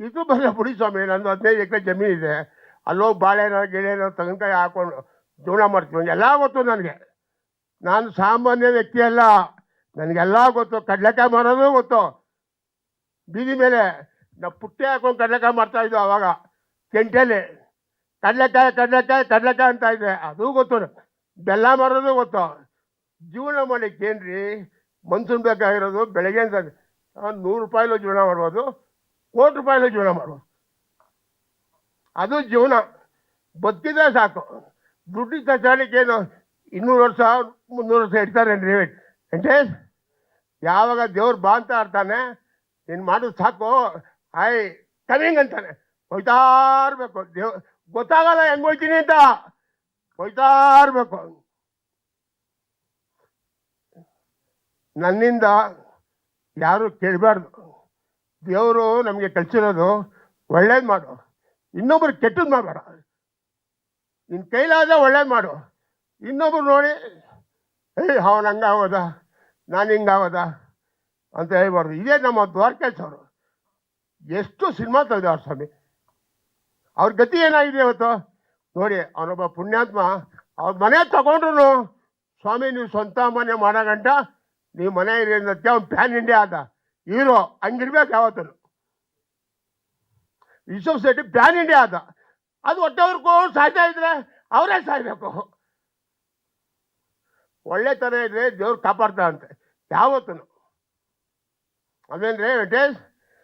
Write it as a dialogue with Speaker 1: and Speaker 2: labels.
Speaker 1: ಇದು ಬಂದ ಬಿಡಿ ಸ್ವಾಮಿ, ನಂದು ಹದಿನೈದು ಎಕರೆ ಜಮೀನು ಇದೆ. ಅಲ್ಲೋಗಿ ಬಾಳೆನೋ ಗಿಳೆನೋ ತೆಂಗಿನಕಾಯಿ ಹಾಕೊಂಡು ಜೀವನ ಮಾಡ್ತೀವಿ ಎಲ್ಲ ಗೊತ್ತು ನನಗೆ. ನಾನು ಸಾಮಾನ್ಯ ವ್ಯಕ್ತಿ ಅಲ್ಲ. ನನಗೆಲ್ಲ ಗೊತ್ತು. ಕಡಲೆಕಾಯಿ ಮಾರೋದು ಗೊತ್ತು. ಬೀದಿ ಮೇಲೆ ನಾವು ಪುಟ್ಟಿ ಹಾಕೊಂಡು ಕಡಲೆಕಾಯಿ ಮಾಡ್ತಾ ಇದ್ವು ಅವಾಗ. ಕೆಂಟಲ್ಲಿ ಕಡಲೆಕಾಯಿ ಕಡಲೆಕಾಯಿ ಕಡಲೆಕಾಯಿ ಅಂತ ಇದೆ. ಅದು ಗೊತ್ತು. ಬೆಲ್ಲ ಮಾರೋದು ಗೊತ್ತು. ಜೀವನ ಮಾಡಲಿಕ್ಕೆ ಏನ್ರಿ? ಮನ್ಸೂನ್ ಬೇಕಾಗಿರೋದು ಬೆಳಗ್ಗೆ ಅಂತ. ನೂರು ರೂಪಾಯಿಲೂ ಜೀವನ ಮಾಡ್ಬೋದು. ಕೋಟಿ ರೂಪಾಯಿ ಜೀವನ ಮಾಡುವ. ಅದು ಜೀವನ. ಬದುಕಿದ್ರೆ ಸಾಕು. ದುಡ್ಡಿನ ತಚಾಣಿಕೆ ಏನು ಇನ್ನೂರು ವರ್ಷ, ಮುನ್ನೂರು ವರ್ಷ ಇಡ್ತಾರೇನ್ರಿ ವೆಂಕಟೇಶ್ ಯಾವಾಗ ದೇವ್ರು ಬಾ ಅಂತ ಆಡ್ತಾನೆ ನೀನು ಮಾಡೋದು ಸಾಕು. ಐ ಕಮಿಂಗ್ ಅಂತಾನೆ. ಹೋಯ್ತಾ ಇರ್ಬೇಕು. ದೇವ್, ಗೊತ್ತಾಗಲ್ಲ ಹೆಂಗ್ ಹೋಯ್ತೀನಿ ಅಂತ. ಹೋಯ್ತಾ ಇರ್ಬೇಕು. ನನ್ನಿಂದ ಯಾರು ಕೇಳಬಾರ್ದು. ದೇವರು ನಮಗೆ ಕಲ್ಸಿರೋದು ಒಳ್ಳೇದು ಮಾಡು. ಇನ್ನೊಬ್ರು ಕೆಟ್ಟದ್ದು ಮಾಡಬೇಡ. ನಿನ್ನ ಕೈಲಾದ ಒಳ್ಳೇದು ಮಾಡು. ಇನ್ನೊಬ್ರು ನೋಡಿ, ಏಯ್, ಅವನು ಹಂಗಾಗೋದ ನಾನು ಹಿಂಗಾಗೋದ ಅಂತ ಹೇಳ್ಬಾರ್ದು. ಇದೇ ನಮ್ಮ ದ್ವಾರಕೇಶ್ ಅವರು. ಎಷ್ಟು ಸಿನಿಮಾ ತೆಗೆದವ್ರು ಸ್ವಾಮಿ. ಅವ್ರ ಗತಿ ಏನಾಗಿದೆ ಇವತ್ತು? ನೋಡಿ, ಅವನೊಬ್ಬ ಪುಣ್ಯಾತ್ಮ. ಅವ್ರ ಮನೆ ತಗೊಂಡ್ರು ಸ್ವಾಮಿ, ನೀವು ಸ್ವಂತ ಮನೆ ಮಾಡೋ ಗಂಟ, ನೀವು ಮನೆ ಇರಿ ಅನ್ನೋದಕ್ಕೆ ಅವ್ನು ಪ್ಯಾನ್ ಇಂಡಿಯಾ ಆದ. ಹೀರೋ, ಹಂಗಿರ್ಬೇಕು ಯಾವತ್ತೂ. ವಿಶ್ವ ಶೆಟ್ಟಿ ಪ್ಯಾನ್ ಇಂಡಿಯಾ ಆದ. ಅದು ಹೊಟ್ಟೆವ್ರಿಗೂ ಸಾಯ್ತಾ ಇದ್ರೆ ಅವರೇ ಸಾಯ್ಬೇಕು. ಒಳ್ಳೆ ಥರ ಇದ್ರೆ ದೇವ್ರು ಕಾಪಾಡ್ತಾರಂತೆ ಯಾವತ್ತೂ ಅದೇನ್ರಿ ವೆಂಕಟೇಶ್